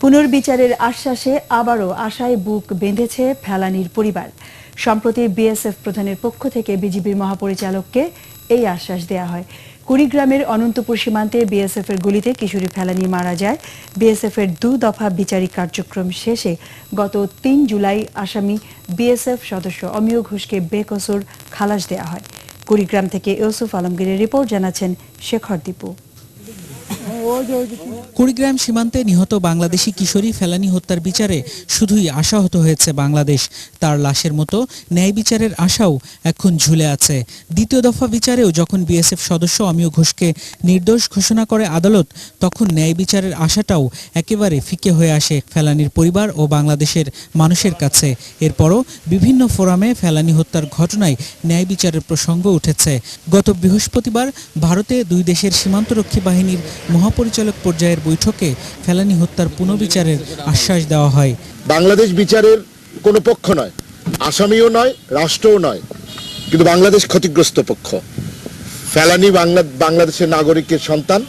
পুনর্বিচারের আশ্বাসে আবারও আশায় বুক বেঁধেছে ফেলানির পরিবার। সম্প্রতি বিএসএফ প্রধানের পক্ষ থেকে বিজিবির মহাপরিচালককে এই আশ্বাস দেয়া হয়। কুড়িগ্রামের অনন্তপুর সীমান্তে বিএসএফ এর গুলিতে কিশোরী ফেলানি মারা যায়। বিএসএফ এর দু দফা বিচারিক কার্যক্রম শেষে গত তিন জুলাই আসামি বিএসএফ সদস্য অমিয় ঘোষকে বেকসুর খালাস দেয়া হয়। কুড়িগ্রাম থেকে ইউসুফ আলমগীরের রিপোর্ট জানাচ্ছেন শেখর দীপু। কুড়িগ্রাম সীমান্তে নিহত বাংলাদেশি কিশোরী ফেলানি হত্যার বিচারে শুধুই আশাহত হয়েছে বাংলাদেশ। তার লাশের মতো ন্যায় বিচারের আশাও এখন ঝুলে আছে। দ্বিতীয় দফা বিচারেও যখন বিএসএফ সদস্য অমিয় ঘোষকে নির্দোষ ঘোষণা করে আদালত, তখন ন্যায় বিচারের আশাটাও একেবারে ফিকে হয়ে আসে ফেলানির পরিবার ও বাংলাদেশের মানুষের কাছে। এরপরও বিভিন্ন ফোরামে ফেলানি হত্যার ঘটনায় ন্যায় বিচারের প্রসঙ্গ উঠেছে। গত বৃহস্পতিবার ভারতে দুই দেশের সীমান্তরক্ষী বাহিনীর মহাপরিচালক পর্যায়ের বৈঠকে ফেলানি হত্যার পুনর্বিচারের আশ্বাস দেওয়া হয়। বাংলাদেশ বিচারের কোনো পক্ষ নয়, আসামিও নয়, রাষ্ট্রও নয়, কিন্তু বাংলাদেশ ক্ষতিগ্রস্ত পক্ষ। ফেলানি বাংলা বাংলাদেশের নাগরিকের সন্তান,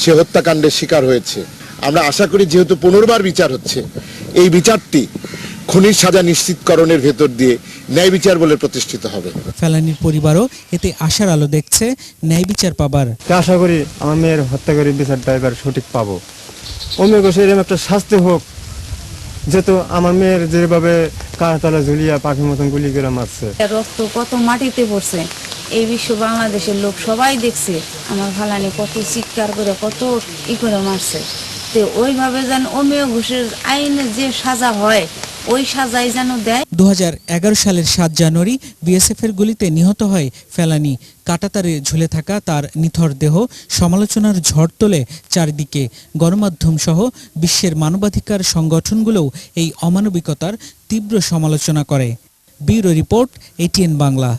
সে হত্যাকাণ্ডের শিকার হয়েছে। আমরা আশা করি যেহেতু পুনর্বার বিচার হচ্ছে, এই বিচারটি খুনির সাজা নিশ্চিতকরণের ভেতর দিয়ে ন্যায় বিচার বলে প্রতিষ্ঠিত হবে। ফেলানির পরিবারও এতে আশার আলো দেখছে ন্যায় বিচার পাবার। আশা করি আমার মেয়ের হত্যাকারী বিচারটা এবার সঠিক পাবো। অমিয় ঘোষের একটা শাস্তি হোক যেহেতু আমার মেয়ের যেভাবে কাঁটাতলা ঝুলিয়া পাখির মতন গুলি করে মারছে। রক্ত কত মাটিতে পড়ছে এই বিশ্ব বাংলাদেশের লোক সবাই দেখছে আমার ফালানি কত চিৎকার করে কত ই করে মারছে। তো ওইভাবে যেন অমিয় ঘোষের আইনে যে সাজা হয় ওই সাজাই যেন দেয়। দু হাজার এগারো সালের সাত জানুয়ারি বিএসএফ এর গুলিতে নিহত হয় ফেলানি। কাটাতারে ঝুলে থাকা তার নিথর দেহ সমালোচনার ঝড় তোলে চারিদিকে। গণমাধ্যম সহ বিশ্বের মানবাধিকার সংগঠনগুলোও এই অমানবিকতার তীব্র সমালোচনা করে। Bureau report ATN Bangla.